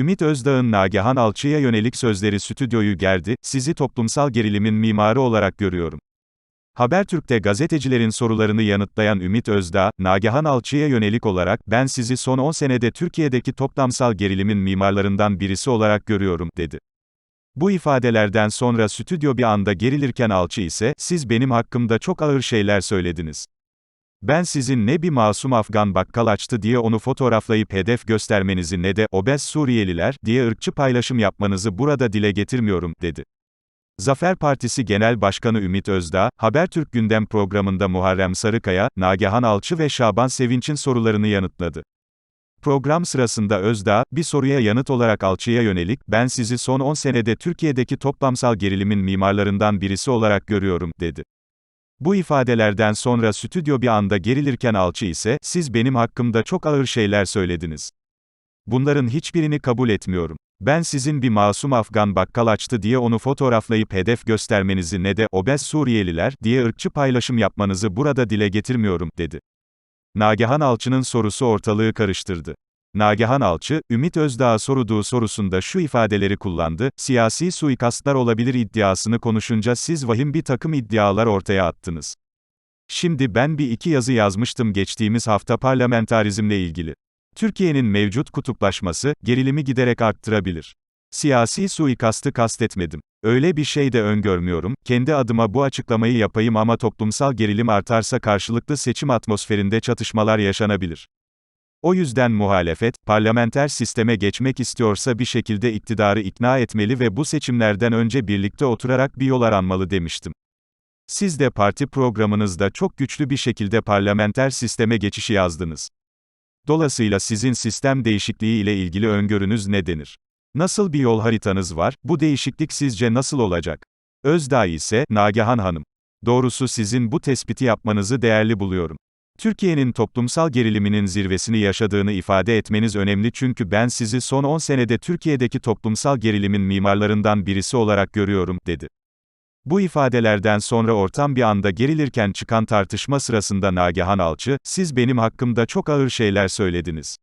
Ümit Özdağ'ın Nagihan Alçı'ya yönelik sözleri stüdyoyu gerdi, sizi toplumsal gerilimin mimarı olarak görüyorum. Habertürk'te gazetecilerin sorularını yanıtlayan Ümit Özdağ, Nagihan Alçı'ya yönelik olarak, ben sizi son 10 senede Türkiye'deki toplamsal gerilimin mimarlarından birisi olarak görüyorum, dedi. Bu ifadelerden sonra stüdyo bir anda gerilirken Alçı ise, siz benim hakkımda çok ağır şeyler söylediniz. Ben sizin ne bir masum Afgan bakkal açtı diye onu fotoğraflayıp hedef göstermenizi ne de obez Suriyeliler diye ırkçı paylaşım yapmanızı burada dile getirmiyorum, dedi. Zafer Partisi Genel Başkanı Ümit Özdağ, Habertürk Gündem programında Muharrem Sarıkaya, Nagihan Alçı ve Şaban Sevinç'in sorularını yanıtladı. Program sırasında Özdağ, bir soruya yanıt olarak Alçı'ya yönelik, ben sizi son 10 senede Türkiye'deki toplamsal gerilimin mimarlarından birisi olarak görüyorum, dedi. Bu ifadelerden sonra stüdyo bir anda gerilirken Alçı ise, siz benim hakkımda çok ağır şeyler söylediniz. Bunların hiçbirini kabul etmiyorum. Ben sizin bir masum Afgan bakkal açtı diye onu fotoğraflayıp hedef göstermenizi ne de obez Suriyeliler diye ırkçı paylaşım yapmanızı burada dile getirmiyorum, dedi. Nagihan Alçı'nın sorusu ortalığı karıştırdı. Nagihan Alçı, Ümit Özdağ'a sorduğu sorusunda şu ifadeleri kullandı, siyasi suikastlar olabilir iddiasını konuşunca siz vahim bir takım iddialar ortaya attınız. Şimdi ben bir iki yazı yazmıştım geçtiğimiz hafta parlamentarizmle ilgili. Türkiye'nin mevcut kutuplaşması, gerilimi giderek arttırabilir. Siyasi suikastı kastetmedim. Öyle bir şey de öngörmüyorum, kendi adıma bu açıklamayı yapayım ama toplumsal gerilim artarsa karşılıklı seçim atmosferinde çatışmalar yaşanabilir. O yüzden muhalefet, parlamenter sisteme geçmek istiyorsa bir şekilde iktidarı ikna etmeli ve bu seçimlerden önce birlikte oturarak bir yol aranmalı demiştim. Siz de parti programınızda çok güçlü bir şekilde parlamenter sisteme geçişi yazdınız. Dolayısıyla sizin sistem değişikliği ile ilgili öngörünüz ne denir? Nasıl bir yol haritanız var, bu değişiklik sizce nasıl olacak? Özdağ ise, Nagihan Hanım. Doğrusu sizin bu tespiti yapmanızı değerli buluyorum. Türkiye'nin toplumsal geriliminin zirvesini yaşadığını ifade etmeniz önemli çünkü ben sizi son 10 senede Türkiye'deki toplumsal gerilimin mimarlarından birisi olarak görüyorum, dedi. Bu ifadelerden sonra ortam bir anda gerilirken çıkan tartışma sırasında Nagihan Alçı, siz benim hakkımda çok ağır şeyler söylediniz.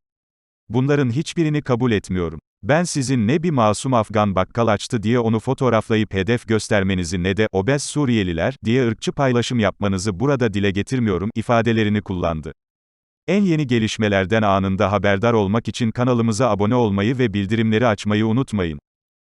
Bunların hiçbirini kabul etmiyorum. Ben sizin ne bir masum Afgan bakkal açtı diye onu fotoğraflayıp hedef göstermenizi ne de obez Suriyeliler diye ırkçı paylaşım yapmanızı burada dile getirmiyorum ifadelerini kullandı. En yeni gelişmelerden anında haberdar olmak için kanalımıza abone olmayı ve bildirimleri açmayı unutmayın.